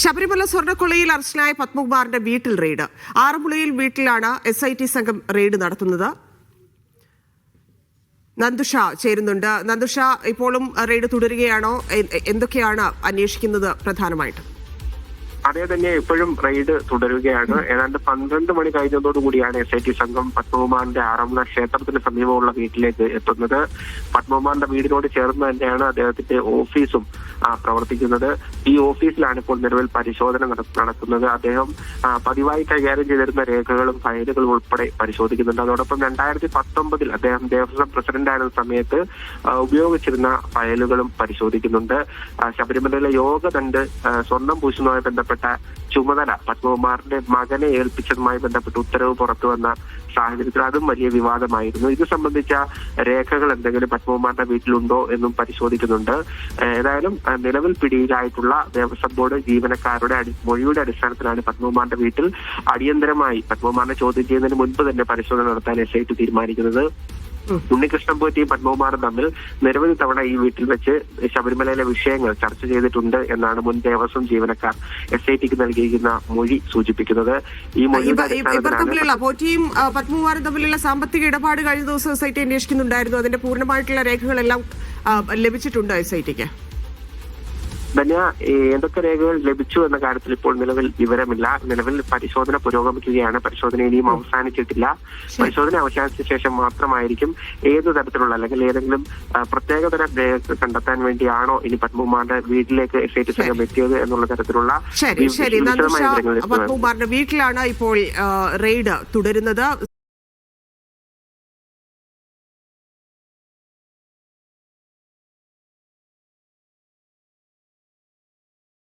ശബരിമല സ്വർണക്കൊള്ളയിൽ അറസ്റ്റിലായ പത്മകുമാറിന്റെ വീട്ടിൽ റെയ്ഡ്. ആറന്മുളയിൽ വീട്ടിലാണ് എസ് ഐ ടി സംഘം റെയ്ഡ് നടത്തുന്നത്. നന്ദുഷ ചേരുന്നുണ്ട്. നന്ദുഷ ഇപ്പോഴും റെയ്ഡ് തുടരുകയാണോ? എന്തൊക്കെയാണ് അന്വേഷിക്കുന്നത് പ്രധാനമായിട്ടും? അതേ തന്നെ ഇപ്പോഴും റെയ്ഡ് തുടരുകയാണ്. ഏതാണ്ട് പന്ത്രണ്ട് മണി കഴിഞ്ഞതോടുകൂടിയാണ് എസ് ഐ ടി സംഘം പത്മകുമാറിന്റെ ആറന്മുള ക്ഷേത്രത്തിന് സമീപമുള്ള വീട്ടിലേക്ക് എത്തുന്നത്. പത്മകുമാറിന്റെ വീടിനോട് ചേർന്ന് തന്നെയാണ് അദ്ദേഹത്തിന്റെ ഓഫീസും പ്രവർത്തിക്കുന്നത്. ഈ ഓഫീസിലാണ് ഇപ്പോൾ നിലവിൽ പരിശോധന നട- നടക്കുന്നത്. അദ്ദേഹം പതിവായി കൈകാര്യം ചെയ്തിരുന്ന രേഖകളും ഫയലുകളും ഉൾപ്പെടെ പരിശോധിക്കുന്നുണ്ട്. അതോടൊപ്പം രണ്ടായിരത്തി പത്തൊമ്പതിൽ അദ്ദേഹം ദേവസ്വം പ്രസിഡന്റ് ആയിരുന്ന സമയത്ത് ഉപയോഗിച്ചിരുന്ന ഫയലുകളും പരിശോധിക്കുന്നുണ്ട്. ശബരിമലയിലെ യോഗദണ്ഡ് ആ, സ്വർണം പൂശുന്നതുമായി ബന്ധപ്പെട്ട ചുമതല പത്മകുമാറിന്റെ മകനെ ഏൽപ്പിച്ചതുമായി ബന്ധപ്പെട്ട് ഉത്തരവ് പുറത്തു വന്ന സാഹചര്യത്തിൽ അതും വലിയ വിവാദമായിരുന്നു. ഇത് സംബന്ധിച്ച രേഖകൾ എന്തെങ്കിലും പത്മകുമാറിന്റെ വീട്ടിലുണ്ടോ എന്നും പരിശോധിക്കുന്നുണ്ട്. ഏതായാലും നിലവിൽ പിടിയിലായിട്ടുള്ള ദേവസ്വം ബോർഡ് ജീവനക്കാരുടെ മൊഴിയുടെ അടിസ്ഥാനത്തിലാണ് പത്മകുമാറിന്റെ വീട്ടിൽ അടിയന്തരമായി പത്മകുമാറിനെ ചോദ്യം ചെയ്യുന്നതിന് മുൻപ് തന്നെ പരിശോധന നടത്താൻ എസ് ഐ ടി തീരുമാനിക്കുന്നത്. ഉണ്ണികൃഷ്ണൻ പോറ്റിയും പത്മകുമാറും തമ്മിൽ നിരവധി തവണ ഈ വീട്ടിൽ വെച്ച് ശബരിമലയിലെ വിഷയങ്ങൾ ചർച്ച ചെയ്തിട്ടുണ്ട് എന്നാണ് മുൻ ദേവസ്വം ജീവനക്കാർ എസ് ഐ ടിക്ക് നൽകിയിരിക്കുന്ന മൊഴി സൂചിപ്പിക്കുന്നത്. ഈ ഇവർ തമ്മിലുള്ള പോറ്റിയും പത്മകുമാറും തമ്മിലുള്ള സാമ്പത്തിക ഇടപാട് കഴിഞ്ഞ ദിവസം എസ് ഐ ടി അന്വേഷിക്കുന്നുണ്ടായിരുന്നു. അതിന്റെ പൂർണമായിട്ടുള്ള രേഖകളെല്ലാം ലഭിച്ചിട്ടുണ്ട് എസ് ഐ ടിക്ക് ധന്യ എന്തൊക്കെ രേഖകൾ ലഭിച്ചു എന്ന കാര്യത്തിൽ ഇപ്പോൾ നിലവിൽ വിവരമില്ല. നിലവിൽ പരിശോധന പുരോഗമിക്കുകയാണ്. പരിശോധന ഇനിയും അവസാനിച്ചിട്ടില്ല. പരിശോധന അവസാനിച്ച ശേഷം മാത്രമായിരിക്കും ഏത് തരത്തിലുള്ള അല്ലെങ്കിൽ ഏതെങ്കിലും പ്രത്യേക പ്രത്യേകതരം രേഖ കണ്ടെത്താൻ വേണ്ടിയാണോ ഇനി പത്മകുമാറിന്റെ വീട്ടിലേക്ക് എസ് ഐ ടി സംഘം എത്തിയത് എന്നുള്ള തരത്തിലുള്ള ശരി ശരി. പത്മകുമാറിന്റെ വീട്ടിലാണ് ഇപ്പോൾ റെയ്ഡ് തുടരുന്നത്.